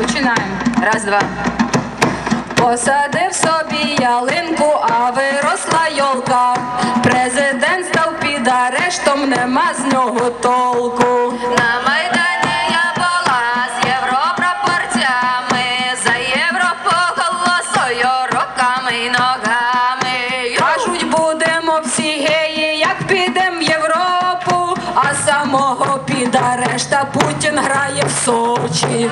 Починаємо. Раз, два. Посадив собі ялинку, а виросла йолка. Президент став під арештом, нема з нього толку. На майдані я була з європропорцями, за євро поголосою руками й ногами. Кажуть, будемо всі геї, як підем в Європу, а самого під арешта Путін грає в Сочі.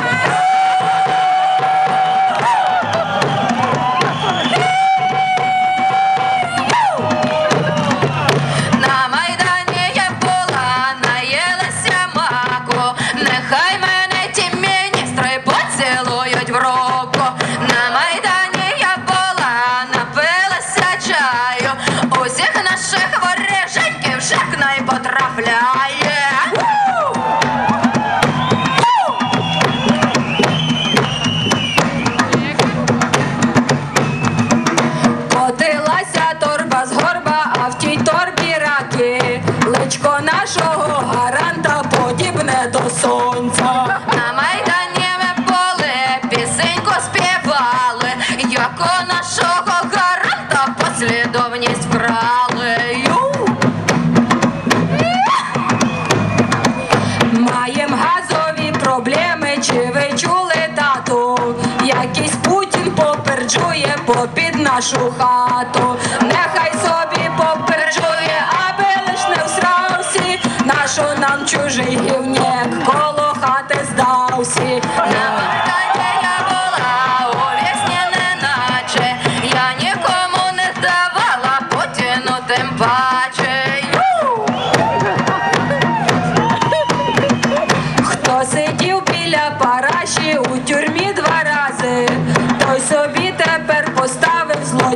попереджує попід нашу хату, нехай собі попереджує, аби лиш не всравсі, нашу нам чужий гівнєк коло хати здався.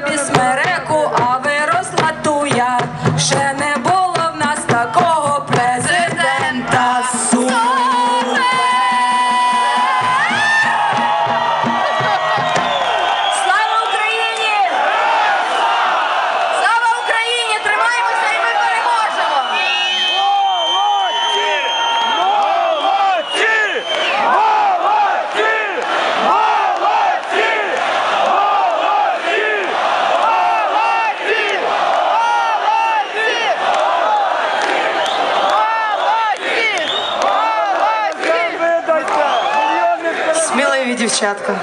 bismere Сміливі дівчатка.